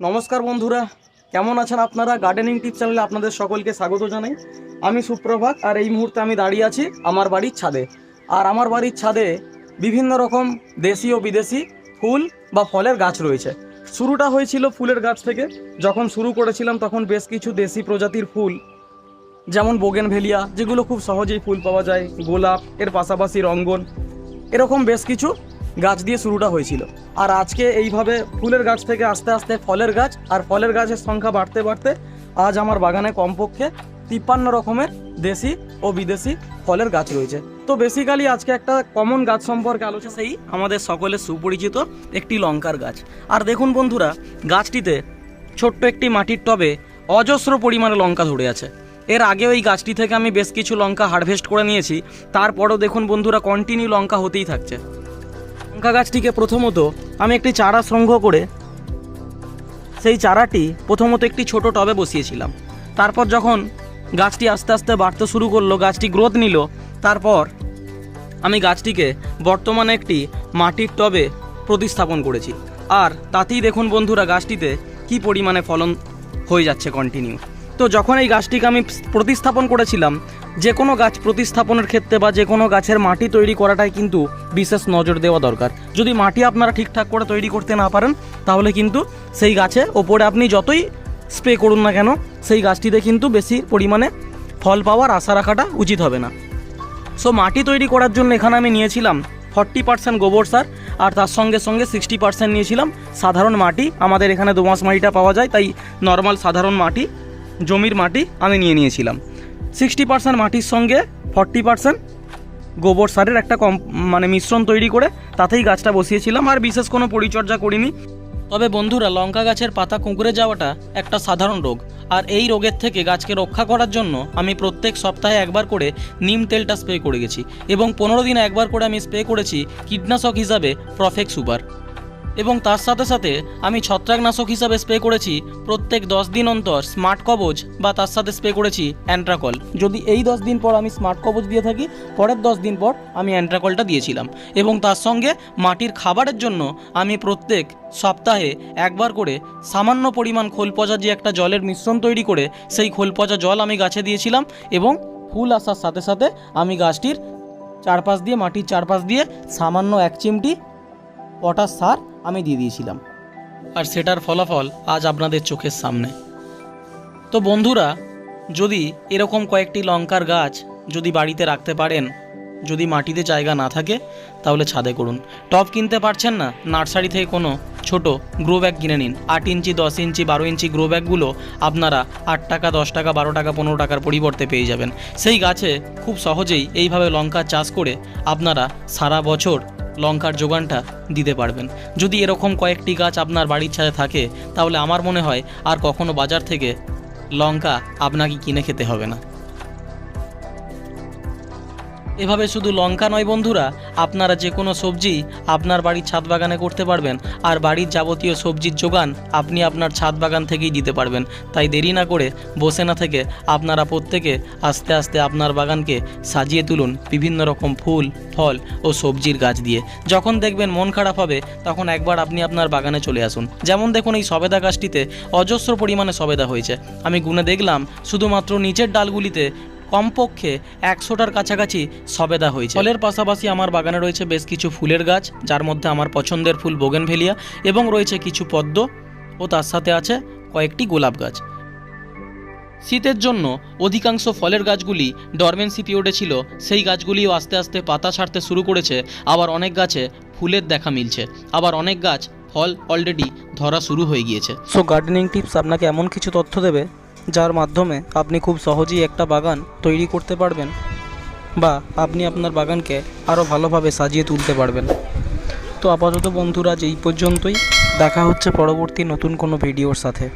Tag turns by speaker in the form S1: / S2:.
S1: নমস্কার বন্ধুরা, কেমন আছেন আপনারা? গার্ডেনিং টিপ চ্যানেলে আপনাদের সকলকে স্বাগত জানাই। আমি সুপ্রভাত, আর এই মুহূর্তে আমি দাঁড়িয়ে আছি আমার বাড়ির ছাদে। আর আমার বাড়ির ছাদে বিভিন্ন রকম দেশি ও বিদেশি ফুল বা ফলের গাছ রয়েছে। শুরুটা হয়েছিল ফুলের গাছ থেকে। যখন শুরু করেছিলাম, তখন বেশ কিছু দেশি প্রজাতির ফুল, যেমন বোগেনভেলিয়া, যেগুলো খুব সহজেই ফুল পাওয়া যায়, গোলাপ, এর পাশাপাশি রঙ্গন এরকম বেশ কিছু গাছ দিয়ে শুরুটা হয়েছিল। আর আজকে এইভাবে ফুলের গাছ থেকে আস্তে আস্তে ফলের গাছ আর ফলের গাছের সংখ্যা বাড়তে বাড়তে আজ আমার বাগানে কমপক্ষে তিপ্পান্ন রকমের দেশি ও বিদেশি ফলের গাছ রয়েছে। তো বেসিক্যালি আজকে একটা কমন গাছ সম্পর্কে আলোচনা সেই আমাদের সকলের সুপরিচিত একটি লঙ্কার গাছ। আর দেখুন বন্ধুরা, গাছটিতে ছোট্ট একটি মাটির টবে অজস্র পরিমাণে লঙ্কা ধরে আছে। এর আগে ওই গাছটি থেকে আমি বেশ কিছু লঙ্কা হারভেস্ট করে নিয়েছি। তারপরও দেখুন বন্ধুরা কন্টিনিউ লঙ্কা হতেই থাকছে। লঙ্কা গাছটিকে প্রথমত আমি একটি চারা সংগ্রহ করে সেই চারাটি প্রথমত একটি ছোট টবে বসিয়েছিলাম। তারপর যখন গাছটি আস্তে আস্তে বাড়তে শুরু করল, গাছটি গ্রোথ নিল, তারপর আমি গাছটিকে বর্তমানে একটি মাটির টবে প্রতিস্থাপন করেছি। আর তাতেই দেখুন বন্ধুরা, গাছটিতে কি পরিমাণে ফলন হয়ে যাচ্ছে কন্টিনিউ তো যখন এই গাছটিকে আমি প্রতিস্থাপন করেছিলাম যে কোনো গাছ প্রতিস্থাপনের ক্ষেত্রে বা যে কোনো গাছের মাটি তৈরি করাটাই কিন্তু বিশেষ নজর দেওয়া দরকার। যদি মাটি আপনারা ঠিকঠাক করে তৈরি করতে না পারেন, তাহলে কিন্তু সেই গাছে ওপরে আপনি যতই স্প্রে করুন না কেন, সেই গাছটিতে কিন্তু বেশি পরিমাণে ফল পাওয়ার আশা রাখাটা উচিত হবে না। সো মাটি তৈরি করার জন্য এখানে আমি নিয়েছিলাম ফর্টি পার্সেন্ট গোবর সার, আর তার সঙ্গে সঙ্গে সিক্সটি পার্সেন্ট নিয়েছিলাম সাধারণ মাটি। আমাদের এখানে দোমাস মাটিটা পাওয়া যায়, তাই নর্মাল সাধারণ মাটি, জমির মাটি আমি নিয়ে নিয়েছিলাম। সিক্সটি পার্সেন্ট মাটির সঙ্গে ফর্টি পার্সেন্ট গোবর সারের একটা কম মানে মিশ্রণ তৈরি করে তাতেই গাছটা বসিয়েছিলাম আর বিশেষ কোনো পরিচর্যা করিনি। তবে বন্ধুরা, লঙ্কা গাছের পাতা কুঁকড়ে যাওয়াটা একটা সাধারণ রোগ। আর এই রোগের থেকে গাছকে রক্ষা করার জন্য আমি প্রত্যেক সপ্তাহে একবার করে নিম তেলটা স্প্রে করে গেছি এবং পনেরো দিনে একবার করে আমি স্প্রে করেছি কীটনাশক হিসাবে প্রফেক্ট সুপার। এবং তার সাথে সাথে আমি ছত্রাকনাশক হিসাবে স্প্রে করেছি প্রত্যেক দশ দিন অন্তর স্মার্ট কবচ বা তার সাথে স্প্রে করেছি অ্যান্ট্রাকল। যদি এই দশ দিন পর আমি স্মার্ট কবচ দিয়ে থাকি, পরের দশ দিন পর আমি অ্যান্ট্রাকলটা দিয়েছিলাম এবং তার সঙ্গে মাটির খাবারের জন্য আমি প্রত্যেক সপ্তাহে একবার করে সামান্য পরিমাণ খোল পচা যে একটা জলের মিশ্রণ তৈরি করে, সেই খোল পচা জল আমি গাছে দিয়েছিলাম এবং ফুল আসার সাথে সাথে আমি গাছটির চারপাশ দিয়ে, মাটির চারপাশ দিয়ে সামান্য এক চিমটি পটাশ সার আমি দিয়ে দিয়েছিলাম। আর সেটার ফলাফল আজ আপনাদের চোখের সামনে। তো বন্ধুরা, যদি এরকম কয়েকটি লঙ্কার গাছ যদি বাড়িতে রাখতে পারেন, যদি মাটিতে জায়গা না থাকে, তাহলে ছাদে করুন। টব কিনতে পারছেন না? নার্সারি থেকে কোনো ছোট গ্রো ব্যাগ কিনে নিন। আট ইঞ্চি, দশ ইঞ্চি, বারো ইঞ্চি গ্রো ব্যাগগুলো আপনারা আট টাকা, দশ টাকা, বারো টাকা, পনেরো টাকার পরিবর্তে পেয়ে যাবেন। সেই গাছে খুব সহজেই এইভাবে লঙ্কা চাষ করে আপনারা সারা বছর লঙ্কার যোগানটা দিতে পারবেন। যদি এরকম কয়েকটি গাছ আপনার বাড়ির ছাদে থাকে, তাহলে আমার মনে হয় আর কখনো বাজার থেকে লঙ্কা আপনাকে কিনে খেতে হবে না। এভাবে শুধু লঙ্কা নয় বন্ধুরা, আপনারা যে কোনো সবজি আপনার বাড়ির ছাদ বাগানে করতে পারবেন, আর বাড়ির যাবতীয় সবজির যোগান আপনি আপনার ছাদ বাগান থেকেই দিতে পারবেন। তাই দেরি না করে বসে না থেকে আপনারা প্রত্যেকে আস্তে আস্তে আপনার বাগানকে সাজিয়ে তুলুন বিভিন্ন রকম ফুল, ফল ও সবজির গাছ দিয়ে। যখন দেখবেন মন খারাপ হবে, তখন একবার আপনি আপনার বাগানে চলে আসুন। যেমন দেখুন এই সবেদা গাছটিতে অজস্র পরিমাণে সবেদা হয়েছে। আমি গুনে দেখলাম, শুধুমাত্র নিচের ডালগুলিতে কমপক্ষে একশোটার কাছাকাছি সবেদা হয়েছে। ফলের পাশাপাশি আমার বাগানে রয়েছে বেশ কিছু ফুলের গাছ, যার মধ্যে আমার পছন্দের ফুল বোগেনভেলিয়া এবং রয়েছে কিছু পদ্ম ও তার সাথে আছে কয়েকটি গোলাপ গাছ। শীতের জন্য অধিকাংশ ফলের গাছগুলি ডরমেন্সি পিরিয়ডে ছিল, সেই গাছগুলিও আস্তে আস্তে পাতা ছাড়তে শুরু করেছে, আবার অনেক গাছে ফুলের দেখা মিলছে, আবার অনেক গাছ ফল অলরেডি ধরা শুরু হয়ে গিয়েছে। সো গার্ডেনিং টিপস আপনাকে এমন কিছু তথ্য দেবে যার মাধ্যমে আপনি খুব সহজেই একটা বাগান তৈরি করতে পারবেন বা আপনি আপনার বাগানকে আরও ভালোভাবে সাজিয়ে তুলতে পারবেন। তো আপাতত বন্ধুরা আজ এই পর্যন্তই। দেখা হচ্ছে পরবর্তী নতুন কোনো ভিডিওর সাথে।